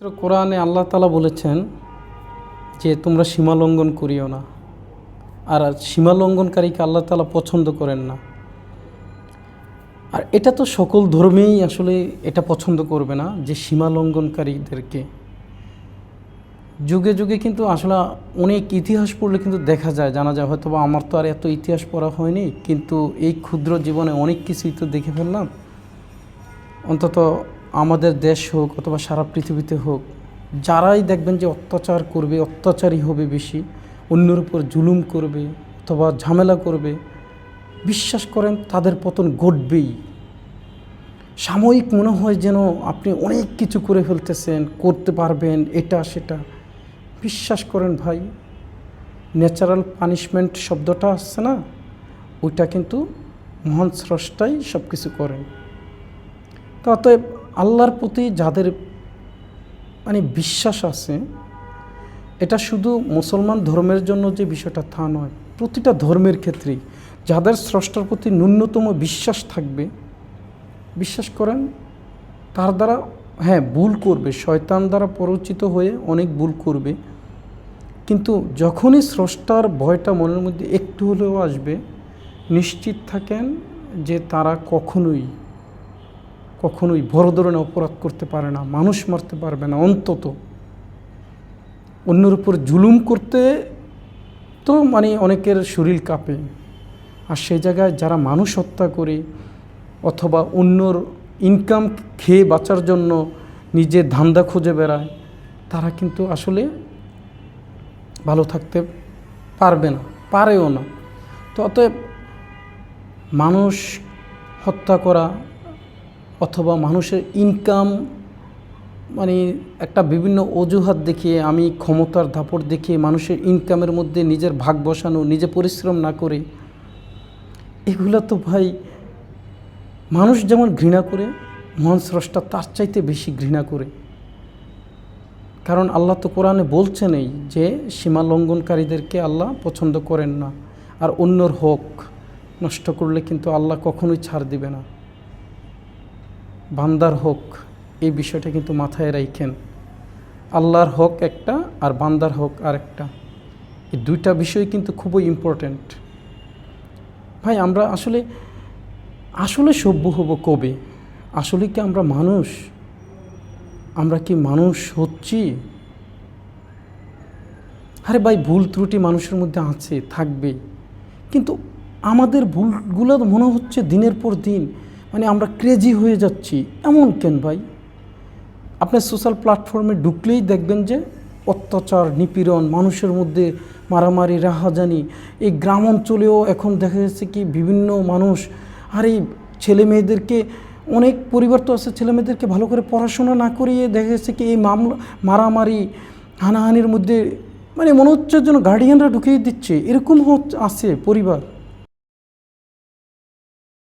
কোরআনে আল্লাহ তালা বলেছেন যে তোমরা সীমা লঙ্ঘন করিও না। আর সীমা লঙ্ঘনকারীকে আল্লাহ তালা পছন্দ করেন না। আর এটা তো সকল ধর্মেই আসলে এটা পছন্দ করবে না যে সীমা লঙ্ঘনকারীদেরকে যুগে যুগে কিন্তু আসলে অনেক ইতিহাস পড়লে কিন্তু দেখা যায়, জানা যায় হয়তো বা আমার তো আর এত ইতিহাস পড়া হয়নি, কিন্তু এই ক্ষুদ্র জীবনে অনেক কিছুই তো দেখে ফেললাম। অন্তত আমাদের দেশ হোক অথবা সারা পৃথিবীতে হোক, যারাই দেখবেন যে অত্যাচার করবে, অত্যাচারী হবে বেশি, অন্যের উপর জুলুম করবে অথবা ঝামেলা করবে, বিশ্বাস করেন তাদের পতন ঘটবেই। সাময়িক মনে হয় যেন আপনি অনেক কিছু করে ফেলতেছেন, করতে পারবেন, এটা, সেটা। বিশ্বাস করেন ভাই ন্যাচারাল পানিশমেন্ট শব্দটা আসছে না? ওইটা কিন্তু মহান স্রষ্টাই সব কিছু করেন। তো অতএব আল্লাহর প্রতি যাদের মানে বিশ্বাস আছে, এটা শুধু মুসলমান ধর্মের জন্য যে বিষয়টা তা নয়, প্রতিটা ধর্মের ক্ষেত্রেই। যাদের স্রষ্টার প্রতি ন্যূনতম বিশ্বাস থাকবে, বিশ্বাস করেন, তার দ্বারা হ্যাঁ ভুল করবে। শয়তান দ্বারা পরিচিত হয়ে অনেক ভুল করবে। কিন্তু যখনই স্রষ্টার ভয়টা মনের মধ্যে একটু হলেও আসবে, নিশ্চিত থাকেন যে তারা কখনোই কখনোই বড় ধরনের অপরাধ করতে পারে না, মানুষ মারতে পারবে না, অন্তত। অন্যের উপর জুলুম করতে তো মানে অনেকের শরীর কাঁপে। আর সেই জায়গায় যারা মানুষ হত্যা করে অথবা অন্যর ইনকাম খেয়ে বাঁচার জন্য নিজে ধান্দা খুঁজে বেড়ায়, তারা কিন্তু আসলে ভালো থাকতে পারবে না, পারেও না। তো অতএব মানুষ হত্যা করা অথবা মানুষের ইনকাম মানে একটা বিভিন্ন অজুহাত দেখিয়ে আমি ক্ষমতার দাপট দেখিয়ে মানুষের ইনকামের মধ্যে নিজের ভাগ বসানো, নিজে পরিশ্রম না করে, এগুলো তো ভাই মানুষ যেমন ঘৃণা করে, মহান স্রষ্টা তার চাইতে বেশি ঘৃণা করে। কারণ আল্লাহ তো কোরআনে বলছেনই যে, সীমা লঙ্ঘনকারীদেরকে আল্লাহ পছন্দ করেন না। আর অন্যর হোক নষ্ট করলে কিন্তু আল্লাহ কখনোই ছাড় দিবে না। বান্দার হোক, এই বিষয়টা কিন্তু মাথায় রাখেন আল্লাহর হক একটা আর বান্দার হক আর একটা এই দুইটা বিষয় কিন্তু খুবই ইম্পর্ট্যান্ট ভাই, আমরা আসলে আসলে সভ্য হব কবে? আসলে কি আমরা মানুষ? আমরা কি মানুষ হচ্ছি? আরে ভাই, ভুল ত্রুটি মানুষের মধ্যে আছে থাকবে কিন্তু আমাদের ভুলগুলো মনে হচ্ছে দিনের পর দিন। মানে আমরা ক্রেজি হয়ে যাচ্ছি। এমন কেন ভাই? আপনি সোশ্যাল প্ল্যাটফর্মে ঢুকলেই দেখবেন যে অত্যাচার, নিপীড়ন, মানুষের মধ্যে মারামারি, রাহাজানি, এই গ্রাম অঞ্চলেও এখন দেখা যাচ্ছে কি বিভিন্ন মানুষ, আর এই ছেলে মেয়েদেরকে, অনেক পরিবার তো আছে ছেলে মেয়েদেরকে ভালো করে পড়াশোনা না করিয়ে দেখা যাচ্ছে কি এই মামলা, মারামারি, হানাহানির মধ্যে মানে মনে হচ্ছে যেন গার্ডিয়ানরা ঢুকিয়ে দিচ্ছে। এরকম হচ্ছে, আছে পরিবার।